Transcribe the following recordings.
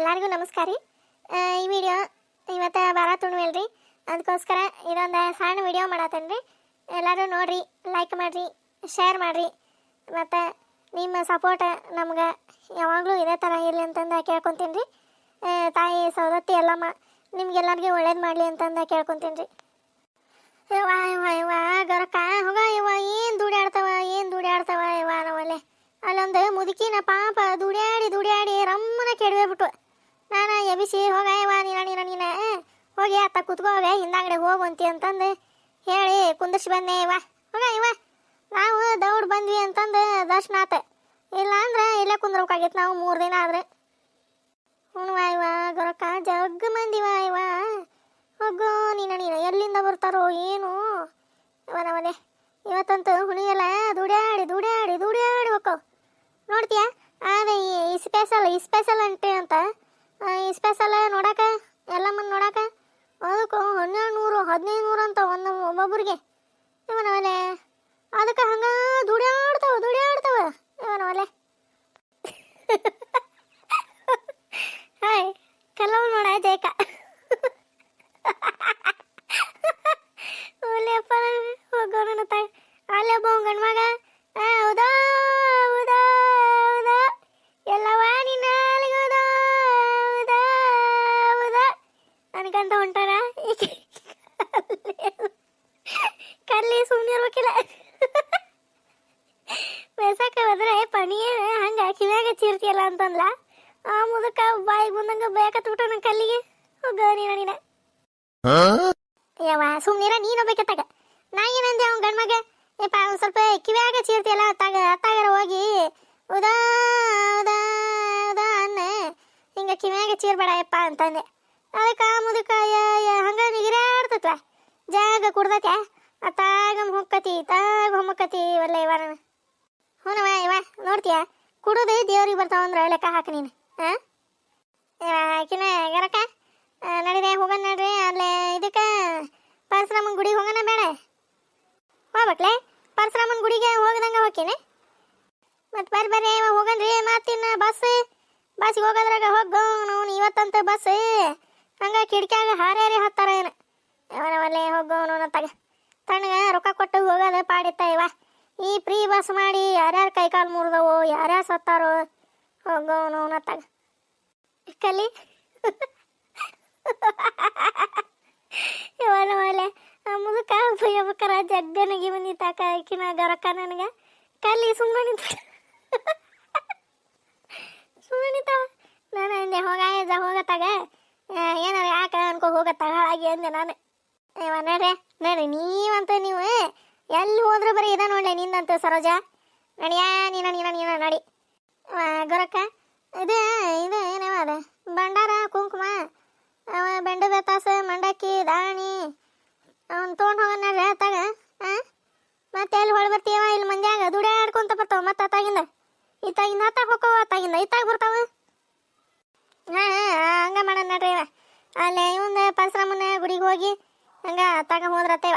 ಎಲ್ಲರಿಗೂ ನಮಸ್ಕಾರ ರೀ. ಈ ವಿಡಿಯೋ ಇವತ್ತು ಬಾರ ತುಣ್ವಲ್ರಿ. ಅದಕ್ಕೋಸ್ಕರ ಇದೊಂದು ಸಣ್ಣ ವಿಡಿಯೋ ಮಾಡತ್ತೇನೆ ರೀ. ಎಲ್ಲರೂ ನೋಡ್ರಿ ಲೈಕ್ ಮಾಡಿರಿ ಶೇರ್ ಮಾಡಿರಿ. ಮತ್ತು ನಿಮ್ಮ ಸಪೋರ್ಟ್ ನಮ್ಗೆ ಯಾವಾಗಲೂ ಇದೇ ಥರ ಇರಲಿ ಅಂತಂದು ಕೇಳ್ಕೊತೀನಿ ರೀ. ತಾಯಿ ಸೌದತ್ತಿ ಎಲ್ಲಮ್ಮ, ನಿಮ್ಗೆಲ್ಲರಿಗೂ ಒಳ್ಳೇದು ಮಾಡಲಿ ಅಂತಂದು ಕೇಳ್ಕೊತೀನಿ ರೀ. ವಾಯ್ ಯವ್ವ ವಾ ಗರಕ ಹೋಗ ಯವ್ವ ಏನು ದುಡ್ಯಾಡ್ತವ ಏನು ದುಡ್ಯಾಡ್ತವ ಯವ್ವ ನಾವಲ್ಲೇ ಅಲ್ಲೊಂದು ಮುದುಕಿನ ಪಾಪ ದುಡ್ಯಾಡಿ ದುಡ್ಯಾಡಿ ರಮ್ಮನ ಕೆಡವೇಬಿಟ್ಟು ನಾನು ಎಬಿಸಿ ಹೋಗ ಯವ್ವ ನೀನ ನೀನ ನೀನ ಹೋಗಿ ಅತ್ತ ಕುತ್ಕೋಗ ಹೋಗುವಂತಿ ಅಂತಂದು ಹೇಳಿ ಕುಂದರ್ಸಿ ಬನ್ನಿ ಇವ ಹೋಗ ಇವಾ ನಾವು ದೌಡ್ ಬಂದ್ವಿ ಅಂತಂದು ದರ್ಶನ ಆತ ಇಲ್ಲ ಅಂದ್ರೆ ಇಲ್ಲೇ ಕುಂದ್ರಬೇಕಾಗಿತ್ತು, ನಾವು ಮೂರು ದಿನ ಆದ್ರೆ. ಹ್ಞೂ ಇವ ಗೊರಕ ಜಗ್ ಮಂದಿವ ಇವ ಹೋಗೋ, ನೀನ, ನೀನು. ಎಲ್ಲಿಂದ ಬರ್ತಾರೋ, ಏನು? ಅವನವನೇ ಇವತ್ತಂತೂ ಹುಣಿಯೆಲ್ಲ ದುಡ್ಯಾಡಿ ದುಡ್ಯಾಡಿ ದುಡ್ಯಾಡಿ ಹೋಕ್ಕೋ ನೋಡ್ತೀಯಾ ಅದೇ ಈ ಸ್ಪೆಷಲ್ ಈ ಸ್ಪೆಷಲ್ ಅಂಟೆ ಅಂತ ಆ, ಈ ಸ್ಪೆಷಲ್ ನೋಡಕ ಎಲ್ಲಮ್ಮನ ನೋಡಕ ಅದಕ್ಕೂ ಹನ್ನೆರಡು ನೂರು ಹದಿನೈದು ನೂರು ಅಂತ ಒಂದು ಒಬ್ಬೊಬ್ರಿಗೆ ಇವನವಲೆ ಅದಕ್ಕೆ ಹಂಗ ದುಡ್ಯಾಡ್ತಾವ ದುಡ್ಯಾಡ್ತಾವ ಇವನವಲೆ ಹಾಯ್ ಕಲ್ಲವ್ ನೋಡ ಜಯಕ ಒಳ್ಳೆಯಪ್ಪ ಹೋಗೋಣ ತ ಅಲ್ಲೇ ಒಬ್ಬ ಗಂಡ ಮಗ ಆ, ಹೌದಾ ಹೌದಾ ಹೌದಾ ಎಲ್ಲವ ನಿನ್ನ ಅಲ್ಲಿಗೋದ ಹೌದಾ ಹೌದಾ ಅನ್ಕಂತ ಹೊಂಟಾರ ಈಕೆ ಕಲ್ಲಿ ಸುಮ್ಮನೆ ಇರ್ಬೇಕಿಲ್ಲ ಬೇಸಕ್ಕ ಹೋದ್ರೆ ಪನಿಯ ಹಂಗ ಕಿವ್ಯಾಗ ಚೀರ್ತಿಯಲ್ಲ ಅಂತಂದ್ಲ ಆ ಮುದಕ ಬಾಯಿಗೆ ಬಂದಂಗ ಬೇಕತ್ಬಿಟ್ಟು ನನ್ನ ಕಲ್ಲಿಗೆ ಹೋಗ ನೀನ ನೀನ ಯವ್ವ ಸುಮ್ನಿರ ನೀನು ಬೇಕತ್ತಾಗ ನಾ ಏನಂದೆ ಅವ್ನ ಗಂಡ್ಮಗ ಯಪ್ಪ ಒಂದ್ ಸ್ವಲ್ಪ ಕಿವ್ಯಾಗ ಚೀರ್ತಿಯಲ್ಲ ಅತ್ತಾಗ ಅತ್ತಾಗರ ಹೋಗಿ ಉದಾ ಉದಾ ಉದಾ ಅನ್ನ. ಹಿಂಗ ಕಿವ್ಯಾಗ ಚೀರ್ಬೇಡ ಯಪ್ಪ ಅಂತಂದೆ. ಅದಕ್ಕೆ ಮುದುಕ ಹಂಗ ನಿಗಿರಾಡ್ತತ್ವ. ಜಾಗ ಕುಡ್ದತ್ಯ? ಅತ್ತಾಗ ಹೊಕ್ಕತಿ ತಾಗ ಹೊಮ್ಮಕ್ಕತಿ ಇವಲ್ಲ ಇವ ನಾನು ಹ್ಞೂ ಇವ ನೋಡ್ತೀಯ? ಕುಡುದು ದೇವ್ರಿಗೆ ಬರ್ತಾವ ಬರ್ತಾವಂದ್ರೆ ಲೆಕ್ಕ ಹಾಕ ನೀನು ಹಾಂ ಆಕಿನ ಗರಕ ನಡಿದೆ ಹೋಗೋಣ ನಡ್ರಿ, ಅಲ್ಲೇ ಇದಕ್ಕೆ ಪರಶುರಾಮನ ಗುಡಿಗೆ ಹೋಗೋಣ ಬೇಡ. ಹೋಗ್ಬೇಕ್ಲೆ? ಪರಶುರಾಮನ ಗುಡಿಗೆ ಹೋಗದಂಗ ಹೋಗ್ತೀನಿ ಮತ್ತೆ ಬರ್ರಿ ಬರ್ರಿ ಹೋಗನ್ರಿ ಮತ್ತಿನ್ನ ಬಸ್. ಬಸ್ಸಿಗೆ ಹೋಗೋದ್ರಾಗ ಹೋಗೋಣ ಇವತ್ತಂತ ಬಸ್. ಹಂಗ ಕಿಟಕಿಯಾಗ ಹಾರ್ಯಾರಿ ಹತ್ತಾರ ಏನು? ಅವನವಲ್ಲೇ ಹೋಗೋ ತಗ. ತಣ್ಣಗ ರೊಕ್ಕ ಕೊಟ್ಟು ಹೋಗೋದು ಪಾಡಿತ್ತ ಇವ ಈ ಫ್ರೀ ಬಸ್ ಮಾಡಿ ಯಾರ್ಯಾರು ಕೈಕಾಲು ಮುರಿದವು, ಯಾರ್ಯಾರು ಸತ್ತಾರೋ, ಹೋಗೋ ನೋನ ತಗ. ಕಲಿ. ಇವನ ಮೇಲೆ ಮುದುಕ ಬಯ್ಯಬೇಕಾರ ಜಗ್ಗನಿಗೆ ಬಂದಿತ್ತಾಕ ಆಕಿನಾಗ ರೊಕ್ಕ ನನಗೆ. ಕಲ್ಲಿ ಸುಮ್ಮನೆ ಸುಮ್ಮನೆ ನಿಂತಾವ ನಾನು ಅಂದೆ, ಹೋಗ ಏಜ ಹೋಗತ್ತಾಗ? ಏನಾರ ಯಾಕ ಅನ್ಕೋ, ಹೋಗತ್ತಾಗ? ಹಾಗೆ ಅಂದೆ ನಾನು. ಇವ ನಡ್ರಿ ನಡ್ರಿ, ನೀವಂತ ನೀವು ಎಲ್ಲಿ ಹೋದ್ರೂ ಬರೀ ಇದ ನೋಡ್ಲೆ ನಿಂದಂತ ಸರೋಜ. ನಡಿಯಾ ನೀನ ನೀನ ನೀನ, ನಡಿ. ಗೊರಕ್ಕ, ಇದು ಇದು ಏನವ ಅದ? ಭಂಡಾರ, ಕುಂಕುಮ, ಅವ ಬೆಂಡು ಬೆತ್ತಾಸ ಮಂಡಕ್ಕಿ, ದಾಣಿ, ಅವ್ನು ತೊಗೊಂಡು ಹೋಗೋಣ ನಡ್ರಿ ಹಾಂ ಮತ್ತೆ ಎಲ್ಲಿ ಹೊಳ್ ಬರ್ತೀವ ಇಲ್ಲಿ ಮಂದ್ಯಾಗ ದುಡ್ಯಾಡ್ಕೊಂತ ಬರ್ತಾವ ಮತ್ತೆ ಅತ್ತಾಗಿಂದ ಇತ್ತಾಗಿಂದ ಹತ್ತಾಗ ಹೋಕ್ಕವ ಅತ್ತಾಗಿಂದ ಇತ್ತಾಗ ಬರ್ತಾವ. ಹಾ ಹಂಗ ಮಾಡೋಣ ನಡ್ರಿ ಇವ. ಅಲ್ಲೇ ಇವಂದ ಪರಶುರಾಮನ ಗುಡಿಗೆ ಹೋಗಿ ಹಂಗ ತಗ ಹೋದ್ರತ್ತೇವ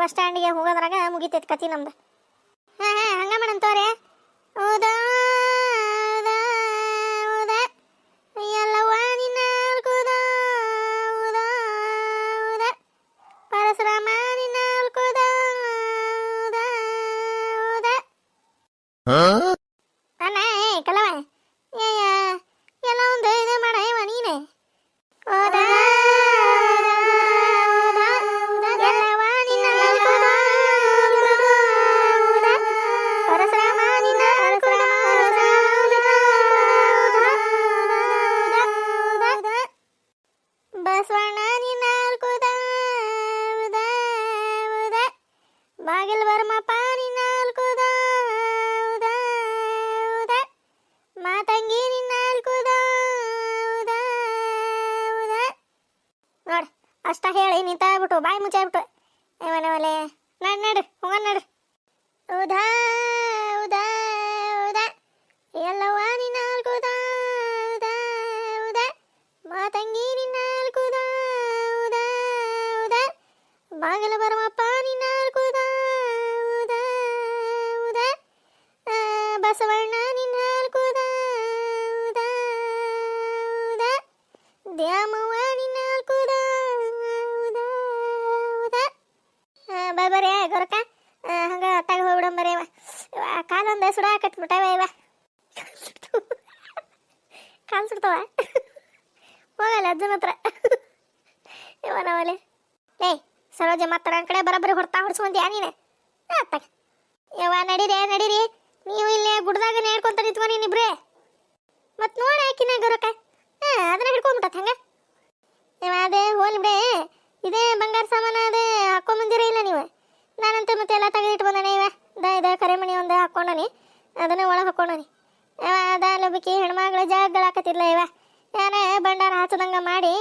ಬಸ್ ಸ್ಟ್ಯಾಂಡಿಗೆ ಹೋಗೋದ್ರಾಗ ಮುಗಿತೈತಿ ಕತಿ ನಮ್ದು. ಹಾ ಹಾ, ಹಂಗ ಮಾಡೋಣ ತೋರಿ. ಹೌದಾ ಹೌದಾ ಅಷ್ಟ ಹೇಳಿ ನಿಂತಾಗ್ಬಿಟ್ಟು ಬಾಯಿ ಮುಚ್ಚಾಗ್ಬಿಟ್ಟು ಮಲೆ ನಡ್, ನಡು, ಹೋಗ ನಡು. ಹೌದಾ ಹೌದಾ ಹೌದಾ ಎಲ್ಲವ ನಿನ್ನ ಅಲ್ಕುದ ಹೌದಾ ಹೌದಾ ಮಾತಂಗಿ ನಿನ್ನ ಅಲ್ಕುದ ಹೌದಾ ಹೌದಾ ಬಾಗಿಲ ಬರಮಪ್ಪ ನಿನ್ನ ಅಲ್ಕುದ ಹೌದಾ ಹೌದಾ ಬಸವಣ್ಣ ಗೊರಕ? ಹಂಗ ಅತ್ತಾಗ ಹೋಗ್ಬಿಡಮ್ ಬರೇ ಇವ. ಕಾಲೊಂದು ಸುಡ ಕಟ್ಬಿಟ್ಟವ ಇವ ಕಾಲು ಸುಡ್ತಾವ ಹೋಗಲ್ಲ ಅಜ್ಜನ ಹತ್ರ. ಇವ ನಾವಲ್ಲಿ. ಏಯ್ ಸರೋಜ ಮತ್ತೆ ನನ್ನ ಕಡೆ ಬರೋಬ್ಬರಿ ಹೊಡ್ತಾ ಹೊಡ್ಸ್ಕೊಂತೀಯ ನೀನು? ಅತ್ತಾಗ ಯವ್ವ ನಡೀರಿ ನಡೀರಿ. ನೀವು ಇಲ್ಲಿ ಗುಡ್ದಾಗ ನೇಡ್ಕೊಂತ ನಿಂತ್ಕೊಂಡು ನೀನಿಬ್ರೇ ಮತ್ ನೋಡಿ ಆಕಿನ ಗೊರಕ. ಹಾ ಅದನ್ನ ಹಿಡ್ಕೊಂಡ್ಬಿಟ್ಟತ್ ಹಂಗ. ಇವ ಅದೇ ಹೋಲ್ ಬಿಡೆ. ಇದೇ ಬಂಗಾರ ಸಾಮಾನ ಅದೇ ಹಾಕೊಂಬಂದಿರ ಇಲ್ಲ ನೀವು? ನಾನಂತೂ ಮತ್ತೆ ಎಲ್ಲ ತೆಗೆದಿಟ್ಟು ಬಂದಾನೆ ಇವ. ದ, ಇದ ಕರೆಮಣಿ ಒಂದು ಹಾಕೊಂಡನಿ ಅದನ್ನ ಒಳಗೆ ಹಾಕೊಂಡನಿ ಇವ ಅದ ಲೊಬ್ಬಕಿ ಹೆಣ್ಮಗಳ ಇವ. ಯಾರೇ ಬಂಡಾರ ಹಾಚದಂಗ ಮಾಡಿ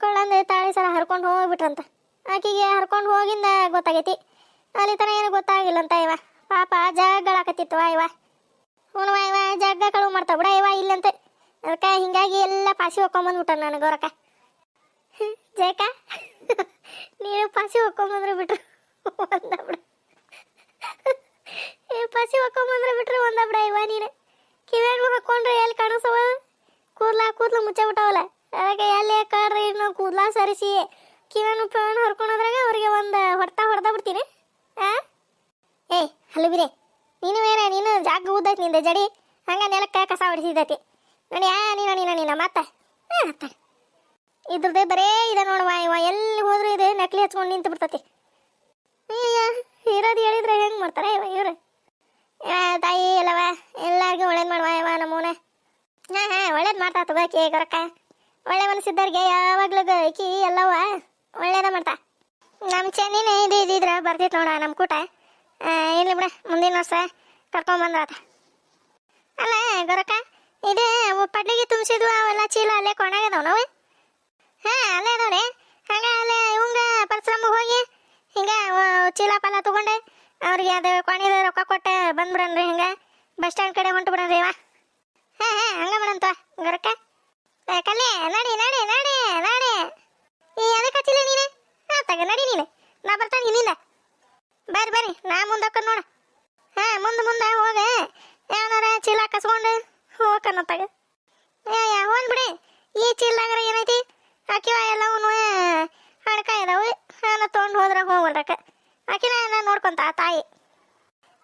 ಕೊಳ್ಳಂದು ತಾಳಿ ಸರ ಹರ್ಕೊಂಡು ಹೋಗ್ಬಿಟ್ರಂತ. ಆಕಿಗೆ ಹರ್ಕೊಂಡು ಹೋಗಿಂದ ಗೊತ್ತಾಗೈತಿ. ಅಲ್ಲಿ ತನ ಏನು ಗೊತ್ತಾಗಿಲ್ಲಂತ ಇವ. ಪಾಪ ಜಾಗಗಳಾಕತ್ತಿತ್ತು ಇವ. ಹ್ಞೂ ಇವ ಜಗ್ಗ ಕಳುವು ಮಾಡ್ತಾವ ಬಿಡ ಇವ ಇಲ್ಲಂತೆ. ಅದಕ್ಕೆ ಹಿಂಗಾಗಿ ಎಲ್ಲ ಪಾಸಿ ಹೊಕ್ಕೊಂಬಂದ್ಬಿಟ್ಟ ನನಗೆ ಹೊರಕ ಜಯಕ ನೀನು ಪಾಸಿ ಹೊಕ್ಕೊಂಬಂದ್ರು ಬಿಟ್ರು ಒಂದ ಬಿಡ ಏ ಪಾಸಿ ಹೊಕ್ಕೊಂಬಂದ್ರೆ ಬಿಟ್ರೆ ಒಂದ ಬಿಡ ಇವ ನೀನು ಕಿವ್ಯಾಗ ಹಾಕೊಂಡ್ರೆ ಎಲ್ಲಿ ಕಾಣಿಸವ ಕೂದ್ಲ ಕೂದ್ಲು ಮುಚ್ಚಬಿಟ್ಟವಲ್ಲ ಅದಕ್ಕೆ ಎಲ್ಲಿ ಕಡ್ರಿ ಇನ್ನು ಕೂದ್ಲ ಸರಿಸಿ ಕಿವ್ಯಾನು ಪೇವನ್ ಹರ್ಕೊಂಡೋದ್ರಾಗ ಅವ್ರಿಗೆ ಒಂದು ಹೊಡ್ತಾ ಹೊಡೆದ ಬಿಡ್ತೀನಿ ಆ ಏಯ್ ಹಲುಬಿರೆ ನೀನು ಬೇರೆ ನೀನು ಜಾಗ ಉದ್ದೈತಿ ನಿಂದ ಜಡಿ ಹಂಗ ನೆಲಕ್ಕೆ ಕಸ ಹೊಡಿಸಿದೈತಿ ನೋಡಿ ಆ ನೀನು ನೀನು ನೀನು ಮತ್ತ ಅತ್ತ ಇದ್ರದ್ದೇ ಬರೇ ಇದೆ ನೋಡುವ ಇವ ಎಲ್ಲಿ ಹೋದ್ರು ಇದೆ ನಕಲಿ ಹಚ್ಕೊಂಡು ನಿಂತು ಬಿಡ್ತತಿ ಇರೋದು ಹೇಳಿದ್ರೆ ಹೆಂಗೆ ಮಾಡ್ತಾರೆ ಇವ ಇವ್ರು? ಇವ ತಾಯಿ ಎಲ್ಲವ? ಎಲ್ಲರಿಗೂ ಒಳ್ಳೇದು ಮಾಡುವ ಇವ ನಮ್ಮೂನ ಹಾಂ ಹಾಂ ಒಳ್ಳೇದು ಮಾಡ್ತಾ ತಗೋಕಿ ಗೊರಕ್ಕ. ಒಳ್ಳೆ ಮನಸ್ಸಿದ್ದವ್ರಿಗೆ ಯಾವಾಗ್ಲೂ ಕಿ ಎಲ್ಲವ ಒಳ್ಳೇದ ಮಾಡ್ತಾ. ನಮ್ಮ ಚೆನ್ನಿನೇ ಇದು ಇದ್ದಿದ್ರ ಬರ್ತಿತ್ತು ನೋಡ ನಮ್ಮ ಕೂಟ. ಆ, ಇರ್ಲಿ ಬಿಡ ಮುಂದಿನ ವರ್ಷ ಕರ್ಕೊಂಬಂದ್ರಾತ. ಅಲ್ಲ ಗೊರಕ ಇದೇ ಪಡ್ಲಿಗೆ ತುಂಬಿಸಿದ್ವು ಅವೆಲ್ಲ ಚೀಲ ಅಲ್ಲೇ ಕೊಣಾಗದವ್ ನಾವು? ಹಾ ಅಲ್ಲೇ ಅದಾವ್ರಿ. ಹಂಗ ಅಲ್ಲೇ ಇವಂಗ ಪರಿಶ್ರಮ ಹೋಗಿ ಹಿಂಗ ಚೀಲ ಪಾಲ ತಗೊಂಡೆ. ಅವ್ರಿಗೆ ಅದು ಕೊಣಿದ ರೊಕ್ಕ ಕೊಟ್ಟೆ ಬಂದ್ಬಿಡನ್ರಿ ಹಿಂಗ. ಬಸ್ ಸ್ಟ್ಯಾಂಡ್ ಕಡೆ ಹೊಂಟು ಬಿಡನ್ರಿ ಇವ. ಹಾ ಹಾ ಹಂಗ ಬಿಡಂತ ಗೊರಕ ಏ, ಕಲ್ಲಿ ನಡಿ ನಡಿ ನಡಿ ನಡಿ. ಈ ಎದಕ್ಕೆ ಹಚ್ಚಿಲ್ಲ ನೀನೆ? ಹಾ ತಗ ನಡಿ ನೀನೆ. ನಾ ಬರ್ತಾನೆ ಇಲ್ಲಿಂದ. ಬರ್ರಿ ಬರ್ರಿ ನಾ ಮುಂದಕ್ಕ ನೋಡ. ಹಾ ಮುಂದೆ ಮುಂದೆ ಹೋಗ. ಯಾವನಾರ ಚೀಲ ಕಸ್ಕೊಂಡು ಹೋಗಕ್ಕನ್ನತ್ತಾಗ ಯಾ ಯಾ ಹೋನ್ ಬಿಡಿ. ಈ ಚೀಲದಾಗ ಏನೈತಿ ಹಾಕಿವ ಎಲ್ಲವೂ ಹಣಕ ಇದಾವು ನಾನು ತೊಗೊಂಡು ಹೋದ್ರ ಹೋಗ್ಬಿಡ್ರಕ್ಕ ಆಕಿನ ಎಲ್ಲ ನೋಡ್ಕೊಂತ ಆ ತಾಯಿ.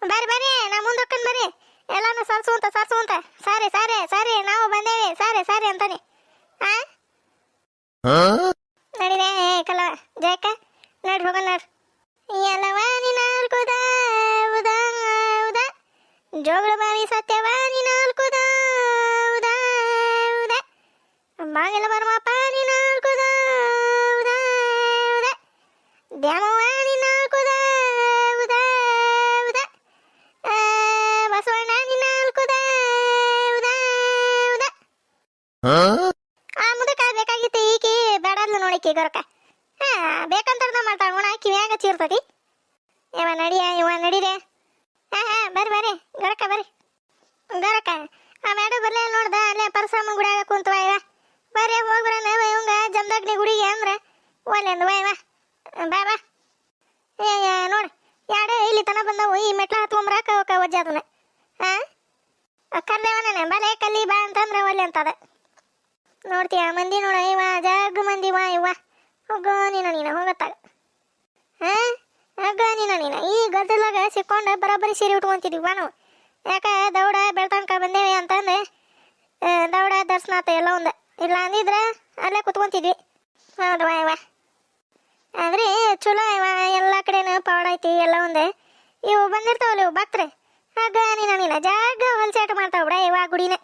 ಬರ್ರಿ ಬರ್ರಿ ನಾ ಮುಂದಕ್ಕನ್ ಬರ್ರಿ. ಎಲ್ಲಾನು ಸರ್ಸುವಂತ ಸರ್ಸುವಂತ. ಸರಿ ಸರಿ ಸರಿ ನಾವು ಬಂದೇವಿ. ಸಾರಿ ಸಾರಿ ಅಂತಾನೆ. ಆ? ನಡಿದೆ ಕಲ ಜಯಕ್ಕ ನಡ್ರಿ ಹೋಗೋಣ ನಡ್ರಿ ಎಲ್ಲವಾನಿ ನಾಲ್ಕು ಉದ ಜೋಗಳ ಬಾವಿ ಸತ್ಯವಾನಿ ನಾಲ್ಕು ಉದ. ಬಾಗಿಲ ಬರ್ಮಪ್ಪ ದ್ಯಾಮವಾನಿ ನಾಲ್ಕುದ ಉದ ಉದ. ಆ, ಬಸವಣ್ಣ ನಿನ್ನ ನಾಲ್ಕುದ ಉದ ಉದ. ಆ ಮುದಕ ಬೇಕಾಗಿತ್ತು ಈಕಿ ಬೇಡದ್ಲು ನೋಡಿಕಿ ಗೊರಕ ಹಾ ಬೇಕಂತಾರ್ದ ಮಾಡ್ತಾಳ ನೋಡ ಕಿವ್ಯಾಗ ಚೀರ್ತತಿ ಇವ ನಡಿಯ ಇವ ನಡಿರೆ ಹಾ ಹಾ ಬರ್ರಿ ಬರ್ರಿ ಗೊರಕ ಬರ್ರಿ ಗೊರಕ ಆ ಮೇಡ ಬರ್ಲೇ ನೋಡ್ದ ಅಲ್ಲೇ ಪರಶುರಾಮ ಗುಡಿಯಾಗ ಕುಂತವ ಇವ ಬರ್ರಿ ಹೋಗ್ಬರನ ಇವಂಗ ಜಮದಗ್ನಿ ಗುಡಿಗೆ ಅಂದ್ರ ಒಲ್ಲೆಂದು ವಾ ಇವ ಬಾ ಬಾ ಏ ಏ, ನೋಡ್ ಯಾಡ ಇಲ್ಲಿ ತನ ಬಂದವು ಈ ಹತ್ಕೊಂಬರಾಕ ಅವಕ್ಕ ವಜ್ಜ ಅದನ್ನ. ಕರ್ದೇವನ ಬಾ ಅಂತಂದ್ರೆ ಒಲ್ಲೆ ಅಂತದ. ನೋಡ್ತೀಯ ಮಂದಿ ನೋಡ ಇವ ಜಗ್ ಮಂದಿ ವಾ ಇವ. ಹೋಗೋ ನೀನ ನೀನ ಹೋಗತ್ತಾಗ. ಹಾ? ಹೋಗೋ ನೀನ ನೀನ. ಈ ಗದ್ದಲಾಗ ಸಿಕ್ಕೊಂಡು ಬರೋಬ್ಬರಿ ಸೀರೆ ಉಟ್ಕೊಂತಿದ್ವಿ ಬಾ ನಾವು ಯಾಕ ದೌಡ ಬೆಳ್ತನಕ ಬಂದೇವಿ ಅಂತಂದು ಆ, ದೌಡ ದರ್ಶನ ಆತ ಎಲ್ಲ ಒಂದು. ಇಲ್ಲ ಅಂದಿದ್ರೆ ಅಲ್ಲೇ ಕುತ್ಕೊಂತಿದ್ವಿ. ಹೌದವಾ ಇವ. ಆದ್ರೆ ಚಲೋ ಇವ ಎಲ್ಲ ಕಡೆನೂ ಪವಾಡ ಐತಿ ಎಲ್ಲ ಒಂದೇ. ಇವು ಬಂದಿರ್ತಾವಲ್ಲ, ಇವು ಬತ್ರೆ ಆಗ ನೀನು ನಿನ್ನ ಜಾಗ ಹೊಲ್ಸಾಟ ಮಾಡ್ತಾವ ಬಿಡ ಇವ ಗುಡಿನ.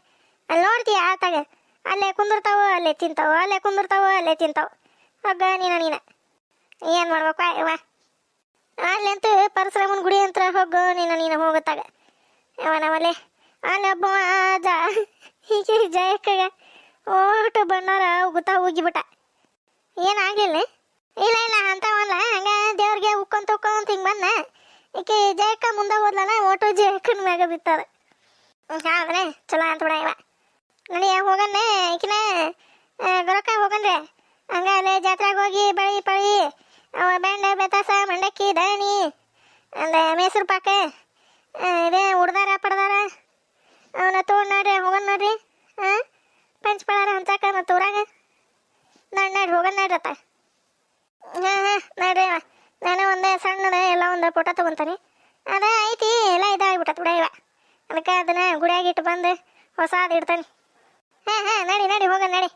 ಅಲ್ಲಿ ನೋಡ್ತೀಯ ಆತಾಗ ಅಲ್ಲೇ ಕುಂದಿರ್ತಾವ, ಅಲ್ಲೇ ತಿಂತಾವ, ಅಲ್ಲೇ ಕುಂದಿರ್ತಾವ, ಅಲ್ಲೇ ತಿಂತಾವ. ಆಗ ನೀನು ನೀನ. ಏನು ಮಾಡ್ಬೇಕು ಇವ. ಅಲ್ಲಂತೂ ಪರಶುರಾಮನ ಗುಡಿ ಅಂತ ಹೋಗು, ನೀನು ನೀನು ಹೋಗುತ್ತಾಗ ಅವನವಲ್ಲೇ ಅಲ್ಲೊಬ್ಬ ಜಾ. ಹೀಗೆ ಜಯಕ್ಕಾಗ ಓಟು ಬಣ್ಣಾರ ಉಗುತ್ತಾ ಹೋಗಿಬಿಟ್ಟ ಏನಾಗಿಲ್ಲ ಇಲ್ಲ ಇಲ್ಲ, ಅಂತವಲ್ಲ. ಹಂಗ ದೇವ್ರಿಗೆ ಉಕ್ಕೊಂತ ಉಕ್ಕೊಂತ ಹಿಂಗೆ ಬಂದ ಈಕೆ ಜಯಕ್ಕ ಮುಂದೆ ಹೋದ್ಲನ ಓಟು ಜಯಕ್ಕನ ಮ್ಯಾಗ ಬಿತ್ತಾರ ಆದ್ರೆ ಚಲೋ ಅಂತ ಬಿಡ ಇವ. ನಡಿ ಹೋಗಣ್ಣ ಈಕಿನ ಗೊರಕ ಹೋಗಣ್ರಿ ಹಂಗ ಅಲ್ಲೇ ಜಾತ್ರೆಗೆ ಹೋಗಿ ಬಳಿ ಪಳಿ, ಅವ ಬೆಂಡೆ ಬೆತಾಸ ಮಂಡಕ್ಕಿ ದಣಿ ಅಂದ ಮೈಸೂರು ಪಾಕ ಇದೇ ಉಡ್ದಾರ, ಪಡ್ದಾರ. ಅವನ್ನ ತೋಡ್ ನೋಡ್ರಿ, ಹೋಗನ್ ನೋಡ್ರಿ ಹಾಂ ಪಂಚಪಳಾರ ಹಂಚಾಕ ಮತ್ತು ಊರಾಗ. ನಡ್ ನಡ್ರಿ ಹೋಗನ್ ನಡ್ರಿ ಅತ್ತ. ಹಾಂ ಹಾಂ, ನೋಡ್ರಿ ಅವ. ನಾನು ಒಂದು ಸಣ್ಣದ, ಎಲ್ಲ ಒಂದು ಫೋಟೋ ತಗೊಂತಾನೆ. ಅದ ಐತಿ, ಎಲ್ಲ ಇದಾಗ್ಬಿಟ್ಟತ್ ಬಿಡ ಇವ. ಅದಕ್ಕೆ ಅದನ್ನ ಗುಡಿಯಾಗಿ ಇಟ್ಟು ಬಂದು ಹೊಸಾದ್ ಇಡ್ತಾನೆ. ಹಾಂ ಹಾಂ, ನಡಿ ನಡಿ, ಹೋಗ, ನಡಿ.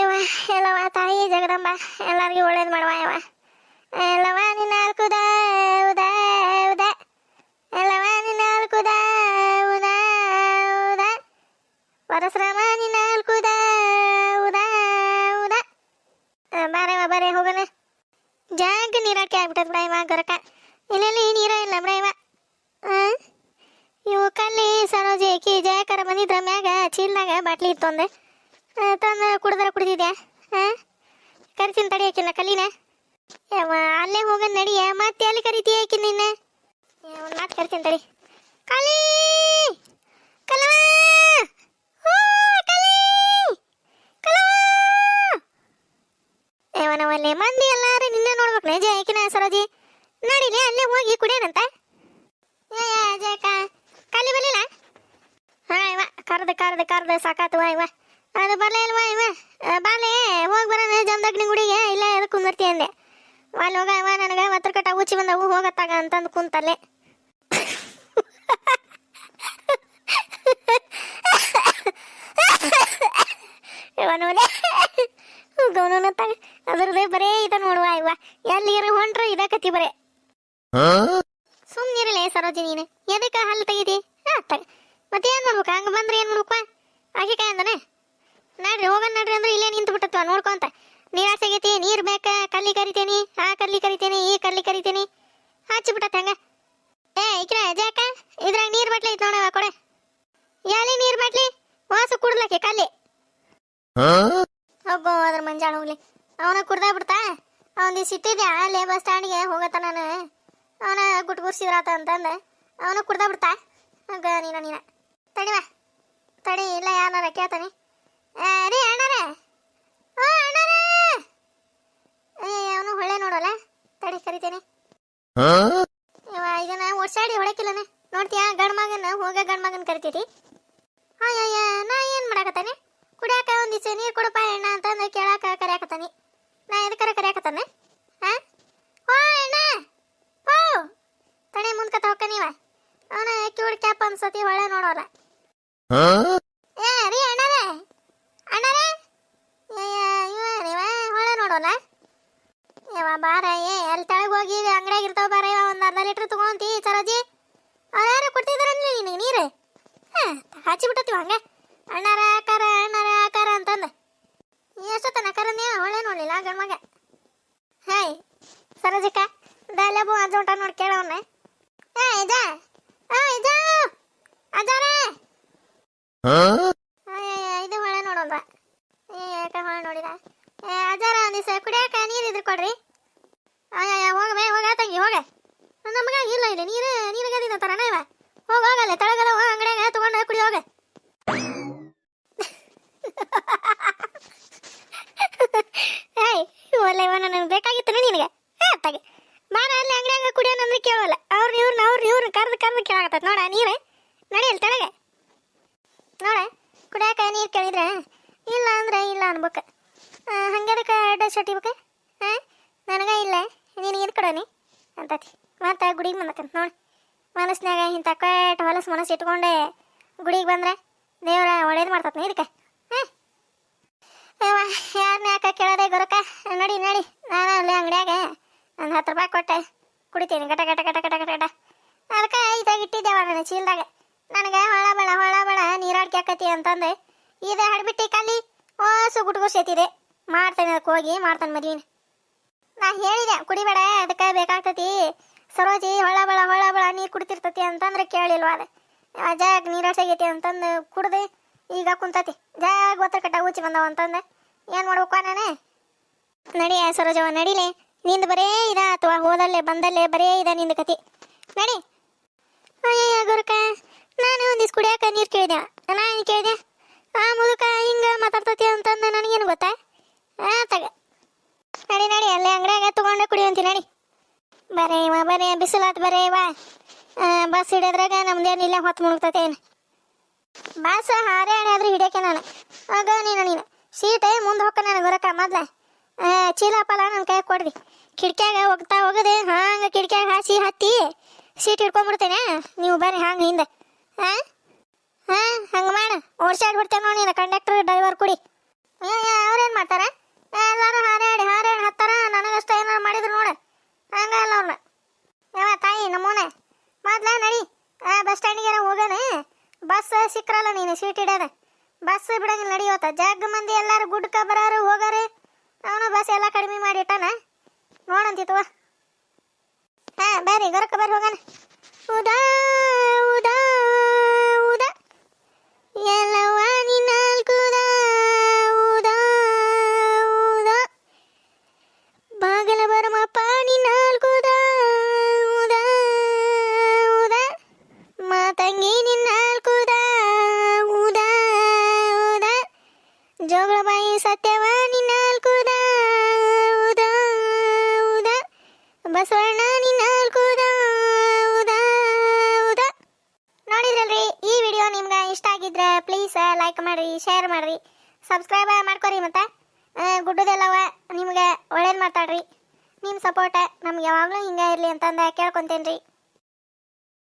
ಇವ, ಎಲ್ಲವ ತಾಯಿ ಜಗದಂಬ, ಎಲ್ಲರಿಗೂ ಒಳ್ಳೇದು ಮಾಡುವ ಇವ. ಎಲ್ಲವ ನಿನ್ನ ಕುದ ಉದ ಉದ. ಎಲ್ಲವ ನಿನ್ನ ಕುದ ಉದ ಉದ. ಪರಶುರಾಮ ನಿನ್ನ ಕುದ ಉದ ಉದ. ಬಾರೆ ಹೋಗೋಣ ಜಾಗ ನೀರಾಕಿ ಆಗ್ಬಿಟ್ಟದ ಬಿಡ ಇವ, ಗೊರಕ. ಇಲ್ಲೆಲ್ಲಿ ನೀರ ಇಲ್ಲ ಬಿಡ ಇವ. ಕಲ್ಲಿ, ಸರೋಜಿ ಕಿ ಜಯಕರ ಬಂದಿದ್ರ ಮ್ಯಾಗ ಚೀಲ್ದಾಗ ಬಾಟ್ಲಿ ಇತ್ತು ಅಂದೆ ತಂದು ಕುಡ್ದಾರ ಕುಡ್ದಿದ್ಯಾ? ಹಾಂ ಕರಿತೀನಿ ತಡಿ ಹಾಕಿಲ್ಲ ಕಲ್ಲಿನ. ಅಲ್ಲೇ ಹೋಗ ನಡಿಯ ಮತ್ತೆ ಅಲ್ಲಿ ಕರಿತೀಯ ಹಾಕಿ ನಿನ್ನ? ಒಂದು ಮಾತು ಕರಿತೀನಿ ತಡಿ. ಕಲಿ! ಕಲವ ಓ, ಕಲಿ! ಕಲವ! ಯವ್ವನವಲ್ಲೇ ಮಂದಿ ಎಲ್ಲಾರು ನಿನ್ನೆ ನೋಡ್ಬೇಕು ನಿಜ ಏಕಿನ ಸರೋಜಿ. ನಡಿಲಿ ಅಲ್ಲೇ ಹೋಗಿ ಕುಡಿಯೋಣಂತ. ಜಯಕ ಕಲಿ ಬರಲಿಲ್ಲ? ಹಾ, ಇವ, ಕರ್ದ ಕರ್ದ ಕರ್ದ ವಾ ಇವ. ಅದು ಬರಲೇ ಇಲ್ವಾ, ಇವ? ಬಾಲೆ, ಹೋಗಿ ಬರೋಣ, ಜಮದಗ್ನಿ ಗುಡಿಗೆ, ಇಲ್ಲ ಎದಕ್ಕೆ ಕುಂದಿರ್ತಿ ಅಂದೆ. ಅಲ್ಲಿ ಹೋಗ, ಇವ, ನನಗೆ ಒತ್ತರ ಕಟ್ಟ ಉಚ್ಚಿ ಬಂದವು ಹೋಗತ್ತಾಗ ಅಂತಂದು ಕುಂತಲ್ಲೇ. ಇವನವನೇ ಗೌನನ ತಗ ಅದ್ರದ್ದೇ ಬರೇ ಇದ ನೋಡುವ ಇವ. ಎಲ್ಲಿಗಾರ ಹೊಂಟ್ರು ಇದ ಕತಿ ಬರೇ. ಸುಮ್ಮನಿರಲೇ ಸರೋಜಿ ನೀನು. ಎದಕ್ಕೆ ಹಲ್ಲು ತೆಗಿದಿ ಮತ್ತೆ ಏನ್ ಮಾಡ್ಬೇಕು? ಹಂಗ ಬಂದ್ರೆ ಏನ್ ಮಾಡ್ಬೇಕು? ಆಕೆ ಕಾಯ ಅಂದನೆ. ನಡ್ರಿ ಹೋಗನ್ ನಡ್ರಿ ಅಂದ್ರೆ ಇಲ್ಲೇ ನಿಂತು ಬಿಟ್ಟತ್ವ ನೋಡ್ಕೊಂತ ನೀರ್ ತೆಗಿತಿ ನೀರ್ ಬೇಕ ಕಲ್ಲಿ ಕರಿತೇನಿ ಆ ಕಲ್ಲಿ ಕರಿತೇನಿ ಈ ಕಲ್ಲಿ ಕರಿತೇನಿ. ಹಚ್ಚಿ ಬಿಟ್ಟತ್ ಹಂಗ. ಏ ಇಕ್ರ ಜಾಕ ಇದ್ರಾಗ ನೀರ್ ಬಟ್ಲಿ ಐತ್ ನೋಡವ ಕೊಡೆ. ಎಲ್ಲಿ ನೀರ್ ಬಾಟ್ಲಿ? ವಾಸು ಕುಡ್ಲಕ್ಕೆ ಕಲ್ಲಿ. ಹೋಗೋ ಅದ್ರ ಮಂಜಾಳ ಹೋಗ್ಲಿ. ಅವನ ಕುಡ್ದ ಬಿಡ್ತಾ? ಅವನ ಸಿಟ್ಟಿದ್ಯಾ? ಅಲ್ಲೇ ಬಸ್ ಸ್ಟ್ಯಾಂಡ್ಗೆ ಹೋಗತ್ತ ನಾನು. ಅವನ ಗುಟ್ಗುರ್ಸಿದ್ರಾತ ಅಂತಂದ. ಅವನ ಕುಡ್ದ ಬಿಡ್ತಾ? ಹಂಗ ನೀನ ನೀನ. ತಡಿವ ತಡಿ, ಇಲ್ಲ ಯಾರ ಕೇಳ್ತಾನೆ. ರೀ, ಅಣ್ಣರೇ. ಓ, ಅಣ್ಣರೇ. ಅವನು ಹೊಳೆ ನೋಡಲ್ಲ? ತಡಿ, ಕರಿತೇನೆ ಇವ ಇದನ್ನ ಒಡ್ಸಾಡಿ ಹೊಳಕಿಲ್ಲನೆ ನೋಡ್ತೀಯಾ ಗಂಡ್ ಮಗನ ಹೋಗ ಗಂಡ್ ಮಗನ್ ಕರಿತೀರಿ ಅಯ್ಯಯ್ಯ ನಾ ಏನ್ ಮಾಡಾಕತ್ತಾನೆ ಕುಡಿಯಾಕ ಒಂದಿಷ್ಟು ನೀರು ಕೊಡಪ್ಪ ಅಣ್ಣ ಅಂತಂದು ಕೇಳಾಕ ಕರ್ಯಾಕತ್ತಾನೆ ನಾ ಎದಕ್ಕರ ಕರ್ಯಾಕತ್ತಾನೆ ಹಾ ಓ ಅಣ್ಣ ಓ ತಡೆ ಮುಂದ್ಕತ ಹೊಕ್ಕ ನೀವ ಅವನ ಕಿವಿಡ್ ಕ್ಯಾಪ್ ಅನ್ಸತಿ ಹೊಳೆ ನೋಡೋಲ್ಲ ಏ ರೀ ಅಣ್ಣಾರೇ ಅಣ್ಣಾರೇ ಏ ಇವ ನೀವ ನೋಡೋಲ್ಲ ಯವ ಬಾರ ಏ ಅಲ್ಲಿ ತೆಳಗ್ ಹೋಗಿ ಅಂಗಡಿಯಾಗ ಇರ್ತಾವ ಬಾರ ಇವ ಒಂದು ಅರ್ಧ ಲೀಟ್ರ್ ತಗೊಂತಿ ಸರೋಜಿ. ಅವ್ರು ಯಾರು ಕೊಡ್ತಿದಾರ ನಿನಗೆ ನೀರು? ಹಾ ಹಚ್ಚಿ ಬಿಟ್ಟತಿವ ಹಂಗ. ಅಣ್ಣಾರ ಆಕಾರ ಅಣ್ಣಾರ ಆಕಾರ ಅಂತಂದ. ಎಷ್ಟೊತ್ತನ ಕರಂದೇ ಹೊಳೆ ನೋಡ್ಲಿಲ್ಲ ಗಂಡ ಮಗ. ಹಾಯ್ ಸರೋಜಿಕ ಅಜ್ಜ ಊಟ ನೋಡಿ ಕೇಳವನ್ನ ಏ ಇದ ಆ ಇದ ಅಜ್ಜಾರ ಇದು ಹೊಳೆ ಬಾ ಏ ಯಾಕ ಹೊಳೆ ನೋಡಿದ. ಏ ಅಜಾರ ಒಂದಿವ್ಸ ಕುಡಿಯಾಕ ನೀರು ಇದ್ರ ಕೊಡ್ರಿ. ಹೋಗಬೇ ಹೋಗ ತಂಗಿ, ಹೋಗ. ನಮಗ ಇಲ್ಲ, ಇಲ್ಲಿ, ನೀರು ನೀರಿಗದಿನ ತರನ ಇವ. ಹೋಗ ಹೋಗಲ್ಲ ತಳಗಲ್ಲ ಹೋಗ, ಅಂಗಡಿಯಾಗ ತಗೊಂಡ ಕುಡಿ, ಹೋಗ. ಏಯ್, ಒಳ್ಳೆ ಇವ, ನನಗೆ ಬೇಕಾಗಿತ್ತು ನಿನಗೆ. ಹಾ ತಗೆ, ಬಾರ ಅಲ್ಲಿ ಅಂಗಡಿಯಾಗ ಕುಡಿಯೋನಂದ್ರೆ ಕೇಳೋಲ್ಲ. ಅವ್ರನ್ನ ಇವ್ರನ್ನ ಅವ್ರನ್ನ ಇವ್ರನ್ನ ಕರ್ದು ಕರ್ದು ಕೇಳಾಕತ್ತ ನೋಡ ನೀರೇ ನಡೆಯಲ್ಲ ತಳಗೆ. ನೋಡ, ಕುಡಿಯಾಕ ನೀರು ಕೇಳಿದ್ರೆ, ಇಲ್ಲ ಅಂದ್ರೆ ಇಲ್ಲ ಅನ್ಬೇಕು. ಹಂಗದಕ್ಕೆ ಅಡ್ಡ ಸಟಿಬೇಕು ಹಾಂ ನನಗೆ ಇಲ್ಲ. ನೀನು ಇದು ಕೊಡೋನಿ? ಅಂತತಿ. ಮತ್ತೆ ಗುಡಿಗೆ ಬಂದಕಂತ ನೋಡಿ. ಮನಸ್ನಾಗ ಇಂಥ ಕಟ್ ಹೊಲಸು ಮನಸ್ಸು ಇಟ್ಕೊಂಡೆ ಗುಡಿಗೆ ಬಂದ್ರೆ ದೇವರ ಒಳ್ಳೇದು ಮಾಡ್ತತ್ನಿ ಇದಕ್ಕೆ? ಹಾಂ ಯಾರನ್ನ ಯಾಕೆ ಕೇಳೋದೆ ಗೊರಕ? ನಡಿ ನಡಿ. ನಾನು ಅಲ್ಲಿ ಅಂಗಡಿಯಾಗ ಒಂದು ಹತ್ತು ರೂಪಾಯಿ ಕೊಟ್ಟೆ. ಕುಡಿತೀನಿ. ಗಟ ಗಟ ಗಟ ಗಟ ಗಟ ಗಟ. ಅದಕ್ಕೆ ಇದಾಗ ಇಟ್ಟಿದ್ದೇವ ನನ್ನ ಚೀಲ್ದಾಗ. ನನಗೆ ಹೊಳ, ಬೆಳ ಹೊಳ, ಬೆಳ ನೀರಾಡ್ಕೆ ಆಕತಿ ಅಂತಂದು. ಇದು ಹಡ್ಬಿಟ್ಟಿ ಕಲ್ಲಿ ಓಸು ಗುಟ್ಗುರ್ಸೈತಿದೆ. ಮಾಡ್ತೇನೆ ಅದಕ್ಕೆ ಹೋಗಿ ಮಾಡ್ತಾನೆ ಮದ್ವಿನ. ನಾ ಹೇಳಿದೆ, ಕುಡಿಬೇಡ, ಅದಕ್ಕೆ ಬೇಕಾಗ್ತತಿ. ಸರೋಜಿ ಹೊಳ ಬಳ ಹೊಳ ಬಳ, ನೀರು ಕುಡ್ತಿರ್ತತಿ ಅಂತಂದ್ರೆ ಕೇಳಿಲ್ವ ಅದು. ಜಾಗ ನೀರಾಡ್ಸಾಗೈತಿ ಅಂತಂದು ಕುಡ್ದು ಈಗ ಕುಂತತಿ. ಜಾಗ ಒತ್ತರ ಕಟ್ಟ ಉಚ್ಚಿ ಬಂದವ ಅಂತಂದೆ. ಏನು ಮಾಡ್ಬೇಕು ನಾನೇ ನಡಿ ಸರೋಜವ ನಡಿಲೆ. ನಿಂದು ಬರೇ ಇದ ಅಥವಾ ಹೋದಲ್ಲೇ, ಬಂದಲ್ಲೇ ಬರೇ ಇದ ನಿಂದು ಕತಿ. ನಡಿ. ಅಯ್ಯ ಗುರುಕ, ನಾನು ಒಂದಿಸ್ ಕುಡಿಯಾಕ ನೀರು ಕೇಳಿದೆ. ನಾನು ಕೇಳಿದೆ? ಆ ಮುದುಕ ಹಿಂಗೆ ಮಾತಾಡ್ತತಿ ಅಂತಂದು ನನಗೇನು ಗೊತ್ತಾ? ತಗ ನಡಿ ನಡಿ, ಅಲ್ಲೇ ಅಂಗಡಿಯಾಗ ತಗೊಂಡೆ ಕುಡಿಯಂತಿ ನಡಿ. ಬರೇ ಇವ ಬರೇ ಬಿಸಿಲಾತ್ ಬರೇ ಇವ ಬಸ್ ಬಸ್ ಹಿಡಿದ್ರಾಗ ನಮ್ದೇನಿಲ್ಲ ಹೊತ್ತು ಮುಳುಗ್ತತೆ ಏನು? ಬಸ್ ಹಾರಾಡಿ ಆದ್ರೆ ಹಿಡಿಯಕ್ಕೆ ನಾನು. ಆಗ ನೀನು ನೀನು. ಸೀಟೆ ಮುಂದೆ ಹೊಕ್ಕ ನನಗೆ ಬರಕ ಮೊದ್ಲ. ಚೀಲ ಪಲ ನನ್ನ ಕೈ ಕೊಡ್ರಿ ಕಿಟಕಿಯಾಗ ಹೋಗ್ತಾ ಹೋಗದೆ ಹಂಗೆ ಕಿಟಕಿಯಾಗ ಹಾಸಿ ಹತ್ತಿ ಸೀಟ್ ಹಿಡ್ಕೊಂಡ್ಬಿಡ್ತೇನೆ ನೀವು ಬರ್ರಿ ಹಂಗೆ ಹಿಂದೆ. ಹಾಂ ಹಾಂ ಹಂಗೆ ಮಾಡ. ಓಡ್ಸಾಡಿ ಬಿಡ್ತೇನೆ ನೋಡಿ ಕಂಡಕ್ಟರ್, ಡ್ರೈವರ್ ಕುಡಿ. ಅವ್ರೇನು ಮಾಡ್ತಾರೆ? ಎಲ್ಲರೂ ಹಾರಾಡಿ ಹಾರಾಡಿ ಹತ್ತಾರ? ನನಗಷ್ಟ ಏನಾರು ಮಾಡಿದ್ರು ನೋಡು. ಹಂಗಲ್ಲ ಅವ್ರನ್ನ ಯಾವ ತಾಯಿ, ನಮ್ಮೋನೆ. ಮೊದ್ಲ ನಡಿ. ಬಸ್ ಸ್ಟ್ಯಾಂಡಿಗೆ ಹೋಗೋಣ ಬಸ್ ಸಿಕ್ಕರಲ್ಲ ನೀನು, ಸೀಟ್ ಇಡೋದ ಬಸ್ ಬಿಡಂಗಿಲ್ಲ ನಡಿಯೋತ ಜಗ್ ಮಂದಿ ಎಲ್ಲಾರು ಗುಡ್ಕ ಬರಾರು, ಹೋಗಾರೆ. ಅವನು ಬಸ್ ಎಲ್ಲ ಕಡಿಮೆ ಮಾಡಿಟ್ಟಾನ. ನೋಡಂತಿತ್ವ ಹಾ, ಬರ್ರಿ ಗೊರಕ ಬರ್ರಿ ಹೋಗೋಣ. ಉದಾ ಉದಾ ಉದಾ. ಎಲ್ಲವ